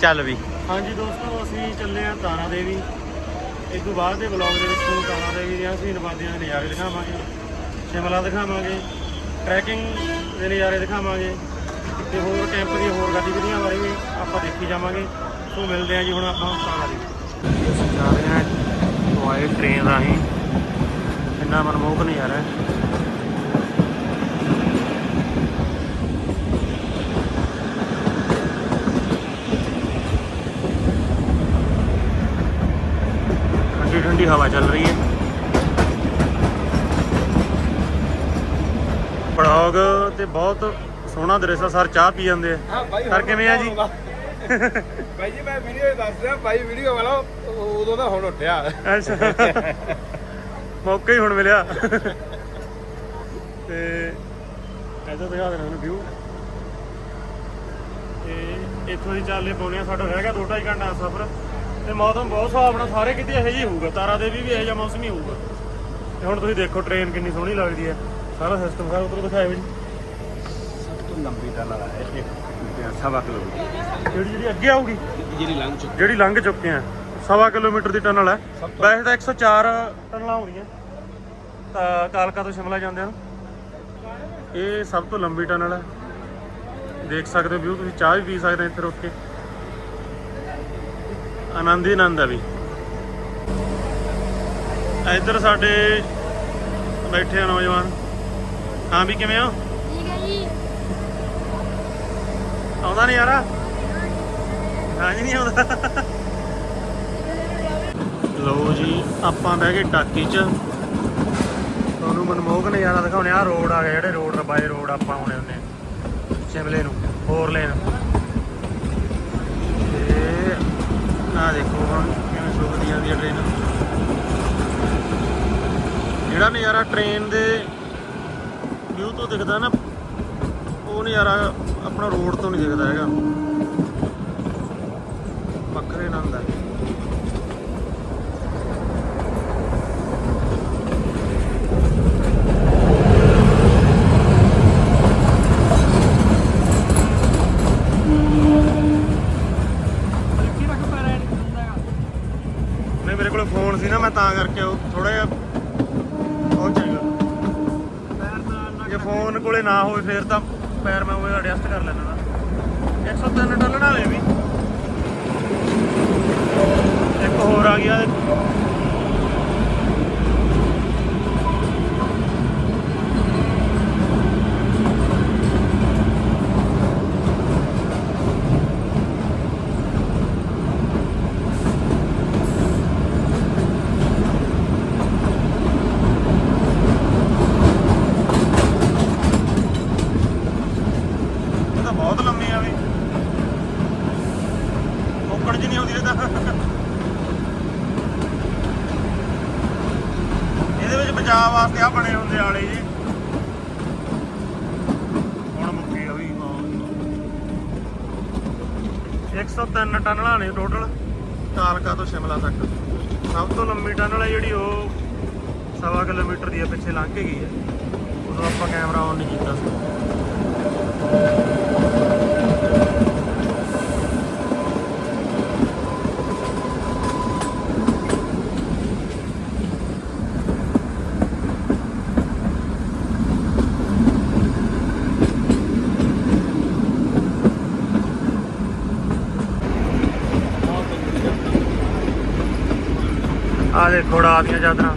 ਚੱਲ ਵੀ। ਹਾਂਜੀ ਦੋਸਤੋ, ਅਸੀਂ ਚੱਲੇ ਆ ਤਾਰਾ ਦੇਵੀ। ਇਸ ਤੋਂ ਬਾਅਦ ਦੇ ਵਲੌਗ ਦੇ ਵਿੱਚ ਤੁਹਾਨੂੰ ਤਾਰਾ ਦੇਵੀ ਦੀਆਂ ਅਸੀਂ ਨਵਾਦੀਆਂ ਦੇ ਨਜ਼ਾਰੇ ਦਿਖਾਵਾਂਗੇ, ਸ਼ਿਮਲਾ ਦਿਖਾਵਾਂਗੇ ਟਰੈਕਿੰਗ ਦੇ ਨਜ਼ਾਰੇ ਦਿਖਾਵਾਂਗੇ, ਤੇ ਹੋਰ ਕੈਂਪ ਦੀਆਂ ਹੋਰ ਗਤੀਵਿਧੀਆਂ ਬਾਰੇ ਵੀ ਆਪਾਂ ਦੇਖੀ ਜਾਵਾਂਗੇ। ਸੋ ਮਿਲਦੇ ਆ ਜੀ ਹੁਣ ਆਪਾਂ ਤਾਰਾ ਦੇਵੀ। ਅਸੀਂ ਜਾ ਰਹੇ ਹਾਂ ਟੋਏ ਟ੍ਰੇਨ ਰਾਹੀਂ। ਇੰਨਾ ਮਨਮੋਹਕ ਨਜ਼ਾਰਾ ਹੈ। ਠੰਡੀ ਹਵਾ ਚੱਲ ਰਹੀ ਹੈ। ਬਲੌਗ ਤੇ ਬਹੁਤ ਸੋਹਣਾ ਦ੍ਰਿਸ਼ ਆ ਸਰ ਚਾਹ ਪੀ ਜਾਂਦੇ ਆ। ਸਰ ਕਿਵੇਂ ਆ ਜੀ? ਭਾਈ ਜੀ ਮੈਂ ਵੀਡੀਓ ਦੱਸ ਰਿਹਾ ਭਾਈ ਵੀਡੀਓ ਵਾਲਾ ਉਦੋਂ ਦਾ ਹੁਣ ਉੱਠਿਆ। ਅੱਛਾ। ਮੌਕਾ ਹੀ ਹੁਣ ਮਿਲਿਆ। ਤੇ ਐਦਾਂ ਦਿਖਾ ਦੇਣਾ ਮੈਨੂੰ ਵਿਊ ਤੇ ਇੱਥੋਂ ਦੀ ਚੱਲੇ ਪੌਣੇ ਆ ਸਾਡਾ ਰਹਿ ਗਿਆ 2.5 ਘੰਟਾ ਸਫ਼ਰ। ਤੇ ਮੌਸਮ ਬਹੁਤ ਸੁਹਾਵਣਾ ਸਾਰੇ ਕਿਤੇ ਇਹੋ ਜਿਹੀ ਹੋਊਗਾ ਤਾਰਾ ਦੇਵੀ ਵੀ ਇਹੋ ਜਿਹਾ ਮੌਸਮ ਹੀ ਹੋਊਗਾ। ਤੇ ਹੁਣ ਤੁਸੀਂ ਦੇਖੋ ਟ੍ਰੇਨ ਕਿੰਨੀ ਸੋਹਣੀ ਲੱਗਦੀ ਹੈ ਸਾਰਾ ਸਿਸਟਮ ਸਾਰਾ ਉਧਰ ਦਿਖਾਇਆ ਜੀ ਸਭ ਤੋਂ ਲੰਬੀ ਟਨਲ ਹੈ ਇਹ ਸਵਾ ਕਿਲੋਮੀਟਰ। ਜਿਹੜੀ ਜਿਹੜੀ ਅੱਗੇ ਆਊਗੀ? ਜਿਹੜੀ ਲੰਘ ਚੁੱਕੀ ਜਿਹੜੀ ਲੰਘ ਚੁੱਕੇ ਆ ਸਵਾ ਕਿਲੋਮੀਟਰ ਦੀ ਟਨਲ ਹੈ। ਵੈਸੇ ਤਾਂ 104 ਟਨਲਾਂ ਆਉਂਦੀਆਂ ਤਾਂ ਕਾਲਕਾ ਤੋਂ ਸ਼ਿਮਲਾ ਜਾਂਦੇ ਹਨ ਇਹ ਸਭ ਤੋਂ ਲੰਬੀ ਟਨਲ ਹੈ। ਦੇਖ ਸਕਦੇ ਹੋ ਵਿਊ ਤੁਸੀਂ ਚਾਹ ਵੀ ਪੀ ਸਕਦੇ ਇੱਥੇ ਰੁਕ ਕੇ। ਆਨੰਦ ਹੀ ਆਨੰਦ ਹੈ ਵੀ। ਇੱਧਰ ਸਾਡੇ ਬੈਠੇ ਆ ਨੌਜਵਾਨ। ਹਾਂ ਵੀ ਕਿਵੇਂ ਹੋ? ਠੀਕ ਹੈ ਜੀ। ਆਉਂਦਾ ਨਹੀਂ ਯਾਰ? ਹਾਂ ਜੀ ਨਹੀਂ ਆਉਂਦਾ। ਲੋ ਜੀ ਆਪਾਂ ਬਹਿ ਗਏ ਟਾਕੀ 'ਚ। ਤੁਹਾਨੂੰ ਮਨਮੋਹਕ ਨਜ਼ਾਰਾ ਦਿਖਾਉਣੇ ਆ। ਰੋਡ ਆ ਗਏ ਜਿਹੜੇ ਰੋਡ ਰਬਾਏ ਰੋਡ ਆਪਾਂ ਆਉਣੇ ਹੁੰਦੇ ਆ। ਸ਼ਿਮਲੇ ਨੂੰ ਫੋਰ ਲੇਨ ਤੇ ਆ ਦੇਖੋ ਹੁਣ ਕਿਵੇਂ ਸੁੱਕਦੀ ਜਾਂਦੀ ਹੈ ਟ੍ਰੇਨ ਜਿਹੜਾ ਨਜ਼ਾਰਾ ਟ੍ਰੇਨ ਦੇ ਵਿਊ ਤੋਂ ਦਿਖਦਾ ਨਾ, ਉਹ ਨਜ਼ਾਰਾ ਆਪਣਾ ਰੋਡ ਤੋਂ ਨਹੀਂ ਦਿਖਦਾ ਹੈਗਾ। ਵੱਖਰੇ ਆਨੰਦ ਹੈ ਨਹੀਂ ਮੇਰੇ ਕੋਲ ਫੋਨ ਸੀ ਨਾ ਮੈਂ ਤਾਂ ਕਰਕੇ ਉਹ ਥੋੜਾ ਜਿਹਾ ਉਹ ਚਾਹੀਦਾ ਜੇ ਫੋਨ ਕੋਲੇ ਨਾ ਹੋਵੇ ਫੇਰ ਤਾਂ ਪੈਰ ਮੈਂ ਉਹ ਐਡਜਸਟ ਕਰ ਲੈਣਾ ਨਾ। 103 ਡਾਲਰ ਵਾਲੇ ਵੀ। ਇੱਕ ਹੋਰ ਆ ਗਿਆ ਇਹ ਤਾਂ ਬਹੁਤ ਲੰਮੀ ਆ ਵੀ ਔਕੜ ਜੀ ਨਹੀਂ ਆਉਂਦੀ ਇਹ ਤਾਂ ਇਹਦੇ ਵਿੱਚ ਬਚਾਅ ਵਾਸਤੇ ਆ ਬਣੇ ਹੁੰਦੇ ਆਲੇ ਜੀ ਹੁਣ ਮੁੱਕੀ ਆ ਵੀ ਹਾਂ 103 ਟਨਲਾਂ ਨੇ ਟੋਟਲ ਕਾਲਕਾ ਤੋਂ ਸ਼ਿਮਲਾ ਤੱਕ। ਸਭ ਤੋਂ ਲੰਮੀ ਟਨਲ ਹੈ ਜਿਹੜੀ ਉਹ ਸਵਾ ਕਿਲੋਮੀਟਰ ਦੀ ਹੈ ਪਿੱਛੇ ਲੰਘ ਕੇ ਗਈ ਹੈ। ਉਦੋਂ ਆਪਾਂ ਕੈਮਰਾ ਆਨ ਨਹੀਂ ਕੀਤਾ ਸੀ। ਆ ਦੇਖੋ ੜਾ ਦੀਆਂ ਚਾਦਰਾਂ।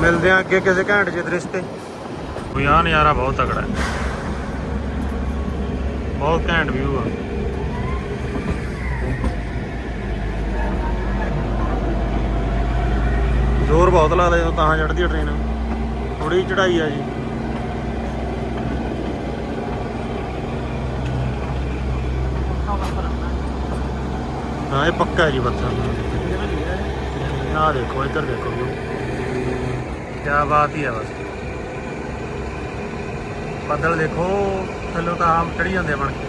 ਮਿਲਦੇ ਆ ਅੱਗੇ ਕਿਸੇ ਘੈਂਟ ਜਿਹੇ ਦ੍ਰਿਸ਼ ਤੇ। ਕੋਈ ਆ ਨਜ਼ਾਰਾ ਬਹੁਤ ਤਕੜਾ ਹੈ। ਬਹੁਤ ਘੈਂਟ ਵਿਊ ਆ। ਜ਼ੋਰ ਬਹੁਤ ਲੱਗਦਾ ਜਦੋਂ ਤਾਂ ਚੜਦੀ ਹੈ ਟ੍ਰੇਨ ਥੋੜੀ ਚੜਾਈ ਆ ਜੀ। ਹਾਂ ਇਹ ਪੱਕਾ ਹੈ ਜੀ ਪੱਥਰ। ਆ ਦੇਖੋ ਇੱਧਰ ਦੇਖੋ। ਕਿਆ ਬਾਤ ਹੀ ਹੈ ਬਸ। ਬੱਦਲ ਦੇਖੋ ਥੱਲੋਂ ਤਾਂ ਆਮ ਚੜੀ ਜਾਂਦੇ ਬਣ ਕੇ।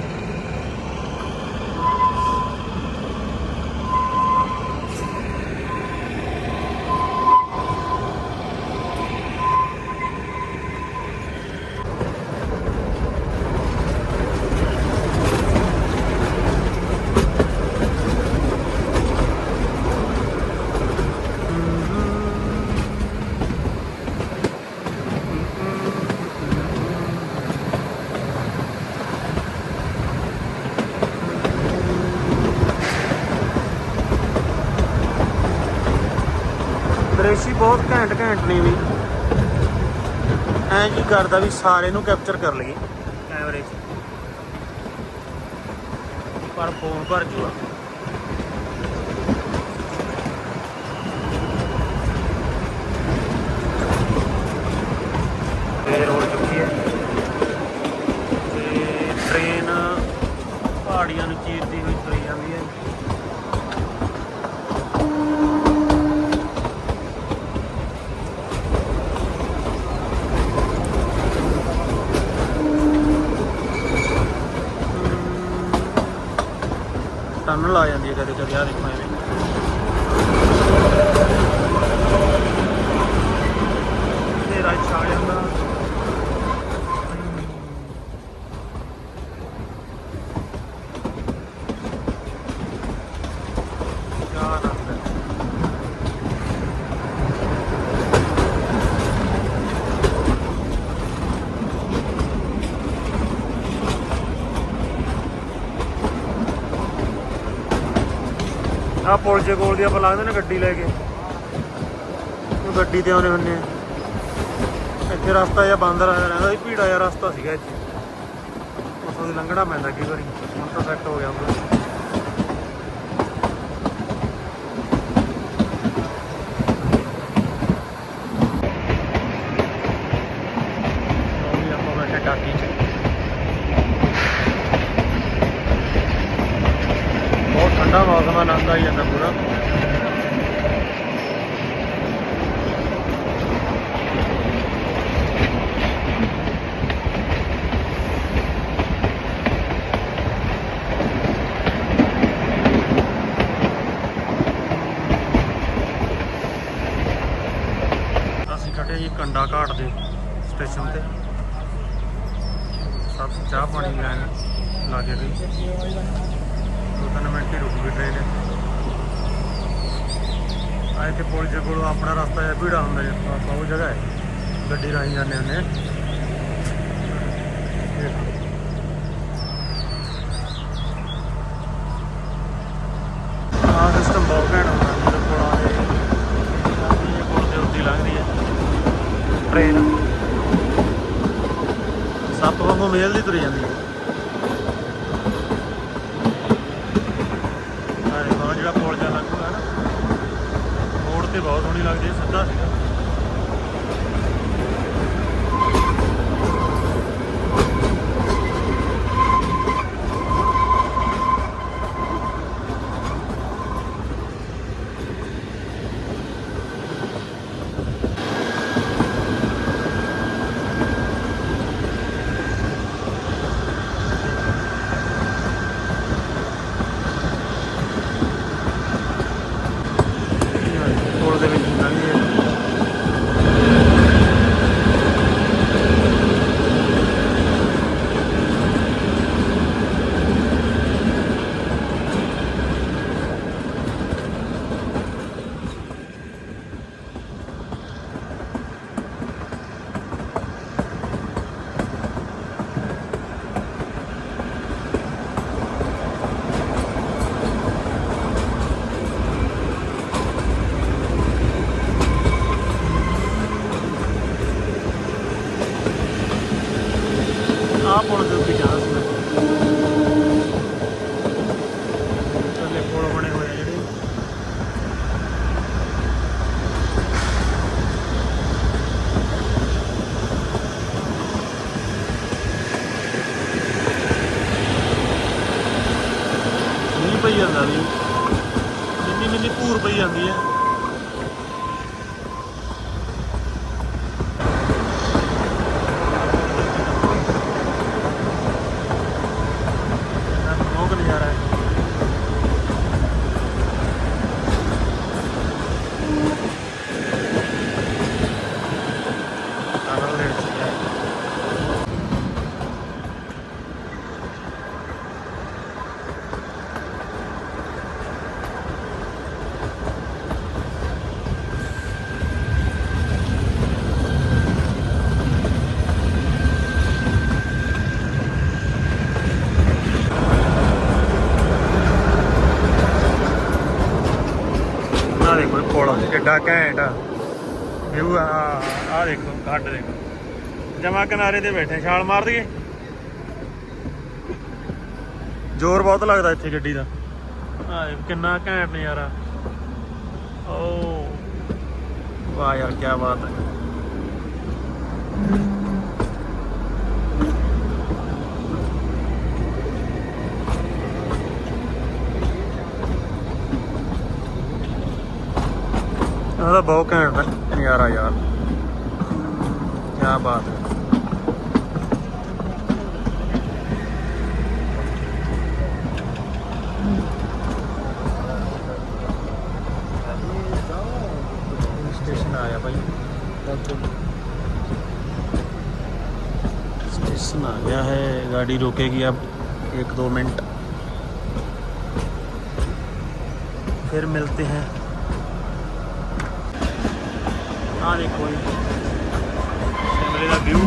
ਦ੍ਰਿਸ਼ੀ ਬਹੁਤ ਘੈਂਟ ਘੈਂਟ ਨੇ ਵੀ। ਐਂ ਕੀ ਕਰਦਾ ਵੀ ਸਾਰੇ ਨੂੰ ਕੈਪਚਰ ਕਰ ਲਈਏ। ਕੈਮਰੇ 'ਚ ਪਰ ਫੋਨ ਭਰ ਜੂਗਾ ਫੇਰ ਹੋ ਚੁੱਕੀ ਹੈ ਤੇ ਟ੍ਰੇਨ ਪਹਾੜੀਆਂ ਨੂੰ ਚੀਰਦੀ ਹੋਈ ਤੁਰੀ ਜਾਂਦੀ ਹੈ ਟਨਲ ਆ ਜਾਂਦੀ ਹੈ ਕਦੇ ਕਦੇ ਆ ਦੇਖੋ ਐਵੇਂ ਤੇਰਾ ਛਾ ਜਾਂਦਾ ਕਿਆ ਆਨੰਦ ਹੈ ਆ ਪੁਲ ਜੇ ਕੋਲ ਦੀ ਆਪਾਂ ਲੱਗਦੇ ਨੇ ਗੱਡੀ ਲੈ ਕੇ। ਉਹ ਗੱਡੀ ਤੇ ਆਉਣੇ ਹੁੰਨੇ ਆ। ਇੱਥੇ ਰਸਤਾ ਜਿਹਾ ਬੰਦ ਰਹਿੰਦਾ ਸੀ, ਭੀੜਾ ਜਿਹਾ ਰਸਤਾ ਸੀਗਾ ਇੱਥੇ। ਉਸੋਂ ਦੀ ਲੰਘਣਾ ਪੈਂਦਾ ਕਈ ਵਾਰੀ। ਹੁਣ ਤਾਂ ਸੈੱਟ ਹੋ ਗਿਆ ਪੂਰਾ ਉਹ ਵੀ ਆਪਾਂ ਬੈਠੇ ਟਾਕੀ 'ਚ ਬਹੁਤ ਠੰਡਾ ਮੌਸਮ ਆ ਜਾਂਦਾ ਪੂਰਾ। ਅਸੀਂ ਖੜੇ ਜੀ ਕੰਡਾ ਘਾਟ ਦੇ ਸਟੇਸ਼ਨ ਤੇ। ਸਭ ਚਾਹ ਪਾਣੀ ਲੈਣ ਲਾਗੇ ਗਈ ਦੋ ਤਿੰਨ ਮਿੰਟ ਹੀ ਰੁਕ ਗਈ ਟ੍ਰੇਨ ਆਏ ਤੇ ਪੁਲ ਜੇ ਕੋਲ ਆਪਣਾ ਰਸਤਾ ਜਿਹਾ ਭੀੜਾ ਹੁੰਦਾ ਜੇ ਬਹੁਤ ਜਗ੍ਹਾ ਹੈ। ਗੱਡੀ ਰਾਹੀਂ ਜਾਂਦੇ ਹੁੰਦੇ ਆ। ਸਿਸਟਮ ਬਹੁਤ ਘੈਂਟ ਹੁੰਦਾ ਜਿਹੜੇ ਕੋਲ ਆਏ ਇਹ ਪੁਲ ਦੇ ਉੱਤੇ ਹੀ ਲੰਘਦੀ ਹੈ। ਟ੍ਰੇਨ ਸੱਪ ਵਾਂਗੂ ਮੇਲ ਦੀ ਤੁਰੀ ਜਾਂਦੀ ਹੈ ਆਹ ਦੇਖੋ ਆਹ ਜਿਹੜਾ ਪੁਲ ਜਾ ਲੱਗੂਗਾ ਨਾ ਮੋੜ ਤੇ ਬਹੁਤ ਸੋਹਣੀ ਲੱਗਦੀ ਹੈ ਸਿੱਧਾ ਸੀਗਾ। ਕਿੱਡਾ ਘੈਂਟ ਵਿਊ ਆ ਆ ਦੇਖੋ ਘੱਟ ਦੇਖੋ। ਜਮਾ ਕਿਨਾਰੇ ਤੇ ਬੈਠੇ ਛਾਲ ਮਾਰ ਦਈਏ। ਜ਼ੋਰ ਬਹੁਤ ਲੱਗਦਾ ਇੱਥੇ ਗੱਡੀ ਦਾ। ਆ ਕਿੰਨਾ ਘੈਂਟ ਨਜ਼ਾਰਾ। ਓ। ਵਾਹ ਯਾਰ ਕੀ ਬਾਤ ਹੈ ਉਹਦਾ ਬਹੁਤ ਘੈਂਟ ਹੈ ਨਜ਼ਾਰਾ ਯਾਰ ਕੀ ਬਾਤ ਹੈ स्टेशन आया भाई स्टेशन आ गया है गाड़ी रोकेगी अब एक दो मिनट फिर मिलते हैं ਆ ਦੇਖੋ ਜੀ। ਕੈਮਰੇ ਦਾ ਵਿਊ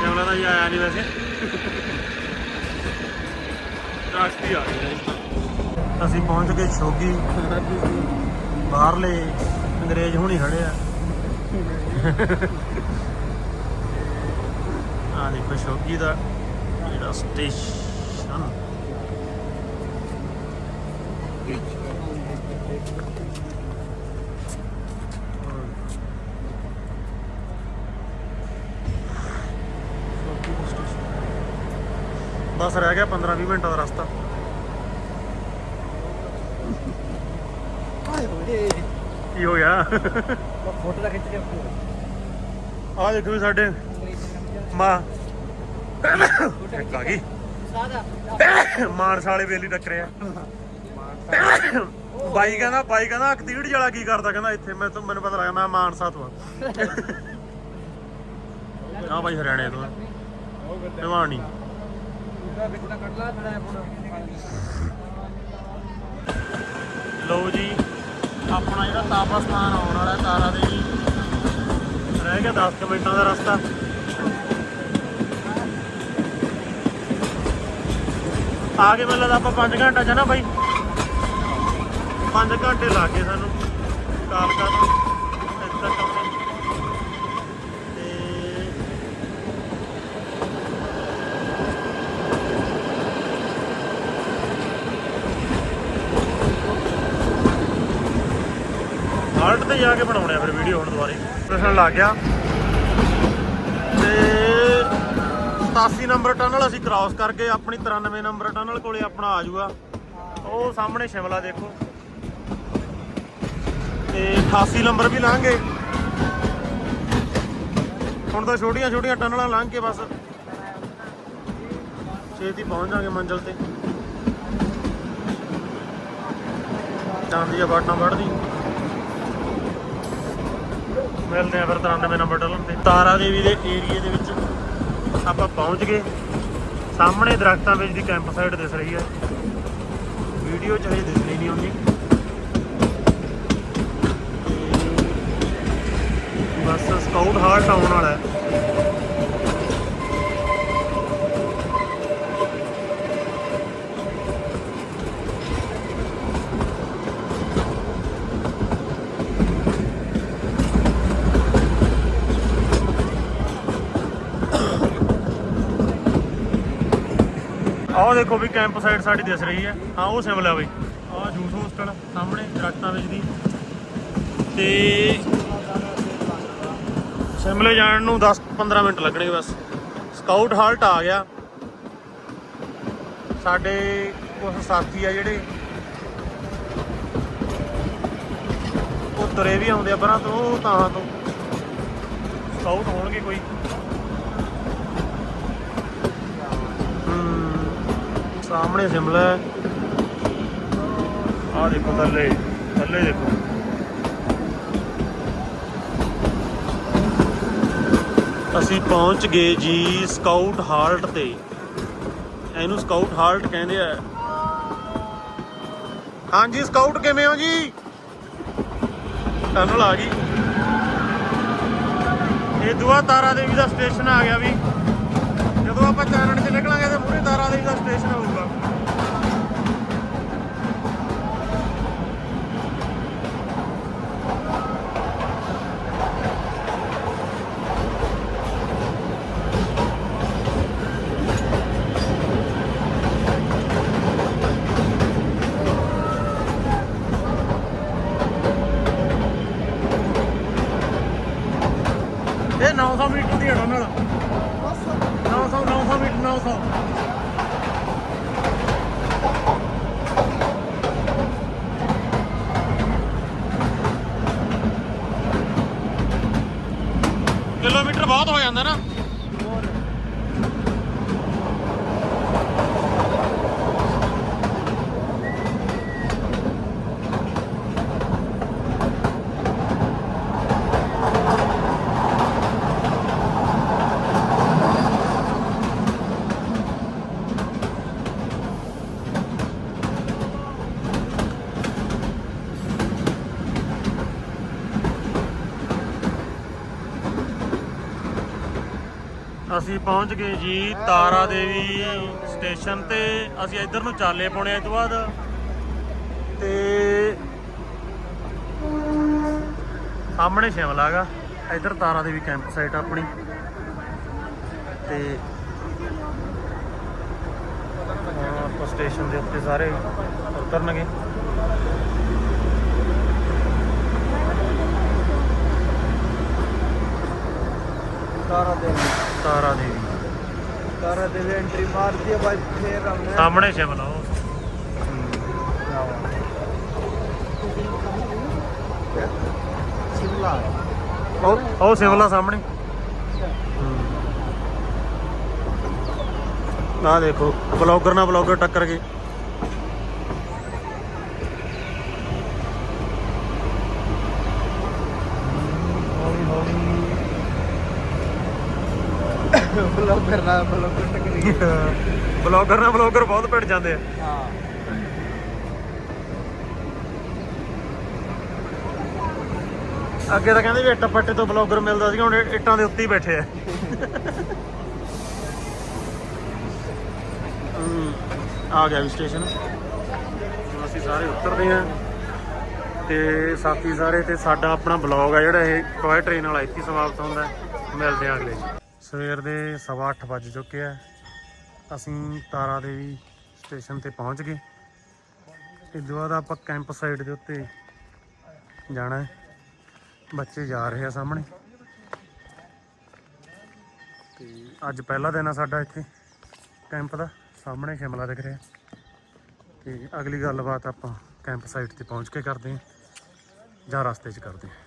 ਕੈਮਰਾ ਦਾ ਆਇਆ ਨਹੀਂ ਵੈਸੇ। ਰਾਸ਼ਟਰੀ ਆ ਗਿਆ ਅਸੀਂ ਪਹੁੰਚ ਗਏ ਸ਼ੋਗੀ। ਬਾਹਰਲੇ ਅੰਗਰੇਜ਼ ਹੁਣੀ ਖੜੇ ਆ। ਆ ਦੇਖੋ ਸ਼ੋਗੀ ਦਾ ਜਿਹੜਾ ਸਟੇਸ਼ਨ Thank you. ਬਸ ਰਹਿ ਗਿਆ 15 20 ਮਿੰਟਾਂ ਦਾ ਰਸਤਾ। ਹੋਏ। ਕੀ ਹੋ ਗਿਆ? ਫੋਟੋ ਦਾ ਖਿੱਚ ਕੇ ਆ ਦੇਖੋ ਵੀ ਸਾਡੇ ਮਾਂ। ਆ ਗਈ। ਮਾਨਸ ਵਾਲੇ ਵੇਲੀ ਟੱਕਰਿਆ ਬਾਈ ਕਹਿੰਦਾ ਬਾਈ ਕਹਿੰਦਾ ਅਕਤੀੜ ਜਲਾ ਕੀ ਕਰਦਾ? ਕਹਿੰਦਾ ਇੱਥੇ ਮੈਂ ਤਾਂ ਮੈਨੂੰ ਪਤਾ ਲੱਗਾ ਮੈਂ ਮਾਨਸਾ ਤੋਂ ਆ। ਹਾਂ ਬਾਈ ਹਰਿਆਣੇ ਤੋਂ ਨਿਵਾਣੀ ਉਹਦਾ ਵਿੱਚ ਨਾ ਕੱਢ ਲਾ ਥੜਾ ਫੋਨ ਲਓ ਜੀ, ਆਪਣਾ ਜਿਹੜਾ ਤਾਪਾ ਸਥਾਨ ਆਉਣ ਵਾਲਾ ਤਾਰਾ ਦੇ ਜੀ। ਰਹਿ ਗਿਆ 10 ਕੁ ਮਿੰਟਾਂ ਦਾ ਰਸਤਾ। ਆ ਕੇ ਮੈਨੂੰ ਲੱਗਦਾ ਆਪਾਂ 5 ਘੰਟਾ ਚ ਬਾਈ। 5 ਘੰਟੇ ਲੱਗ ਗਏ ਸਾਨੂੰ। ਕਾਲਕਾ ਤੋਂ ਇੱਥੇ ਤੱਕ ਆਉਣ। ਤੇ ਹਾਲਟ ਤੇ ਜਾ ਕੇ ਬਣਾਉਣੇ ਆ ਫਿਰ ਵੀਡੀਓ ਹੁਣ ਦੁਬਾਰੇ। ਪ੍ਰਸ਼ਨ ਲੱਗ ਗਿਆ। ਤੇ 87 ਨੰਬਰ ਟਨਲ ਅਸੀਂ ਕ੍ਰਾਸ ਕਰਕੇ ਆਪਣੀ 93 ਨੰਬਰ ਟਨਲ ਕੋਲੇ ਆਪਣਾ ਆ ਜਾਊਗਾ। ਉਹ ਸਾਹਮਣੇ ਸ਼ਿਮਲਾ ਦੇਖੋ। ਤੇ 88 ਨੰਬਰ ਵੀ ਲੰਘੇ ਹੁਣ ਤਾਂ ਛੋਟੀਆਂ ਛੋਟੀਆਂ ਟਨਲਾਂ ਲੰਘ ਕੇ ਬਸ। ਛੇਤੀ ਪਹੁੰਚ ਜਾਾਂਗੇ ਮੰਜ਼ਲ ਤੇ। ਜਾਂਦੀ ਆ ਬਾਟਾਂ ਵੜਦੀ ਮਿਲਦੇ ਆ ਫਿਰ 93 ਨੰਬਰ ਟਲਨ ਤੇ ਤਾਰਾ ਦੇਵੀ ਦੇ ਏਰੀਏ ਦੇ ਵਿੱਚ ਆਪਾਂ ਪਹੁੰਚ ਗਏ। ਸਾਹਮਣੇ ਦਰਖਤਾਂ ਵਿੱਚ ਦੀ ਕੈਂਪ ਸਾਈਟ ਦਿਸ ਰਹੀ ਹੈ। ਵੀਡੀਓ ਚ ਹਜੇ ਦਿਸਣੀ ਨਹੀਂ ਆਉਂਦੀ। ਬਸ ਸਕਾਊਟ ਹਾਰਟ ਆਉਣ ਵਾਲਾ ਹੈ। ਦੇਖੋ ਵੀ ਕੈਂਪ ਸਾਈਡ ਸਾਡੀ ਦਿਸ ਰਹੀ ਹੈ। ਹਾਂ, ਉਹ ਸਿਮਲਾ ਬਈ। ਆਹ ਜੂਸ ਹੋਸਟਲ ਸਾਹਮਣੇ ਦਰਖਤਾਂ ਵਿੱਚ ਦੀ। ਤੇ ਸਿਮਲੇ ਜਾਣ ਨੂੰ 10 15 ਮਿੰਟ ਲੱਗਣਗੇ ਬਸ। ਸਕਾਊਟ ਹਾਲਟ ਆ ਗਿਆ। ਸਾਡੇ ਕੁਝ ਸਾਥੀ ਆ ਜਿਹੜੇ, ਉਹ ਤੁਰੇ ਵੀ ਆਉਂਦੇ ਆ ਪਰਾਂ ਤੋਂ ਤਾਂ ਤੋਂ। ਸਕਾਊਟ ਹੋਣਗੇ ਕੋਈ। ਸਾਹਮਣੇ ਸਿਮਲਾ ਹੈ। ਆਹ ਦੇਖੋ ਥੱਲੇ ਥੱਲੇ ਦੇਖੋ। ਅਸੀਂ ਪਹੁੰਚ ਗਏ ਜੀ ਸਕਾਊਟ ਹਾਲਟ ਤੇ। ਇਹਨੂੰ ਸਕਾਊਟ ਹਾਲਟ ਕਹਿੰਦੇ ਆ। ਹਾਂਜੀ, ਸਕਾਊਟ ਕਿਵੇਂ ਹੋ ਜੀ? ਟਨਲ ਆ ਗਈ। ਇਹ ਦੁਆ ਤਾਰਾ ਦੇਵੀ ਦਾ ਸਟੇਸ਼ਨ ਆ ਗਿਆ ਵੀ। ਜਦੋਂ ਆਪਾਂ ਚਾਨਣ 'ਚ ਨਿਕਲਾਂਗੇ ਤੇ ਮੂਰੇ ਤਾਰਾ ਦੇਵੀ ਦਾ ਸਟੇਸ਼ਨ ਆਊਗਾ ਇਹ 900 ਮੀਟਰ ਦੀ ਹੜਾ ਨਾਲ 900 900 ਮੀਟਰ 900 ਕਿਲੋਮੀਟਰ ਬਹੁਤ ਹੋ ਜਾਂਦਾ ਨਾ ਅਸੀਂ ਪਹੁੰਚ ਗਏ ਜੀ ਤਾਰਾ ਦੇਵੀ ਸਟੇਸ਼ਨ ਤੇ। ਅਸੀਂ ਇੱਧਰ ਨੂੰ ਚਾਲੇ ਪਾਉਣੇ ਇਸ ਤੋਂ ਬਾਅਦ। ਤੇ ਸਾਹਮਣੇ ਸ਼ਿਮਲਾ ਗਾ ਇੱਧਰ ਤਾਰਾ ਦੇਵੀ ਕੈਂਪ ਸਾਈਟ ਆਪਣੀ। ਤੇ ਆਪਾਂ ਸਟੇਸ਼ਨ ਦੇ ਉੱਤੇ ਸਾਰੇ ਉਤਰਨਗੇ। ਤਾਰਾ ਦੇਵੀ। ਤਾਰਾ ਦੇਵੀ ਤਾਰਾ ਦੇ ਐਂਟਰੀ ਮਾਰਦੀ ਹੈ ਬਾਈ ਫੇਰ ਹਮਨੇ ਸਾਹਮਣੇ ਸ਼ਿਮਲਾ ਉਹ ਸ਼ਿਮਲਾ ਉਹ ਉਹ ਸਿਵਲਾ ਸਾਹਮਣੇ। ਆ ਦੇਖੋ ਬਲੌਗਰ ਨਾਲ ਬਲੌਗਰ ਟੱਕਰ ਗਏ। ਬਲੌਗਰ ਨਾਲ ਬਲੌਗਰ ਟਕਰੀ। ਬਲੌਗਰ ਨਾਲ ਬਲੌਗਰ ਬਹੁਤ ਭਿੜ ਜਾਂਦੇ ਆ। ਹਾਂ। ਅੱਗੇ ਤਾਂ ਕਹਿੰਦੇ ਵੀ ਇੱਟ ਪੱਟੇ ਤੋਂ ਬਲੌਗਰ ਮਿਲਦਾ ਸੀ, ਹੁਣ ਇੱਟਾਂ ਦੇ ਉੱਤੇ ਹੀ ਬੈਠੇ ਆ। ਆ ਗਿਆ ਵੀ ਸਟੇਸ਼ਨ ਅਸੀਂ ਸਾਰੇ ਉਤਰਦੇ ਆ ਤੇ ਸਾਥੀ ਸਾਰੇ, ਤੇ ਸਾਡਾ ਆਪਣਾ ਬਲੌਗ ਆ ਜਿਹੜਾ ਇਹ ਟੋਏ ਟ੍ਰੇਨ ਵਾਲਾ, ਇੱਥੇ ਸਮਾਪਤ ਹੁੰਦਾ। ਮਿਲਦੇ ਆ ਅਗਲੇ। ਸਵੇਰ ਦੇ 8:30 ਵੱਜ ਚੁੱਕੇ ਆ। ਅਸੀਂ ਤਾਰਾ ਦੇਵੀ ਸਟੇਸ਼ਨ ਤੇ ਪਹੁੰਚ ਗਏ। ਇਸ ਤੋਂ ਬਾਅਦ ਆਪਾਂ ਕੈਂਪ ਸਾਈਟ ਦੇ ਉੱਤੇ ਜਾਣਾ ਬੱਚੇ ਜਾ ਰਹੇ ਆ ਸਾਹਮਣੇ। ਤੇ ਅੱਜ ਪਹਿਲਾ ਦਿਨ ਆ ਸਾਡਾ ਇੱਥੇ ਕੈਂਪ ਦਾ। ਸਾਹਮਣੇ ਸ਼ਿਮਲਾ ਦਿਖ ਰਿਹਾ। ਤੇ ਅਗਲੀ ਗੱਲਬਾਤ ਆਪਾਂ ਕੈਂਪ ਸਾਈਟ ਤੇ ਪਹੁੰਚ ਕੇ ਕਰਦੇ ਹਾਂ। ਜਾਂ ਰਸਤੇ 'ਚ ਕਰਦੇ ਹਾਂ।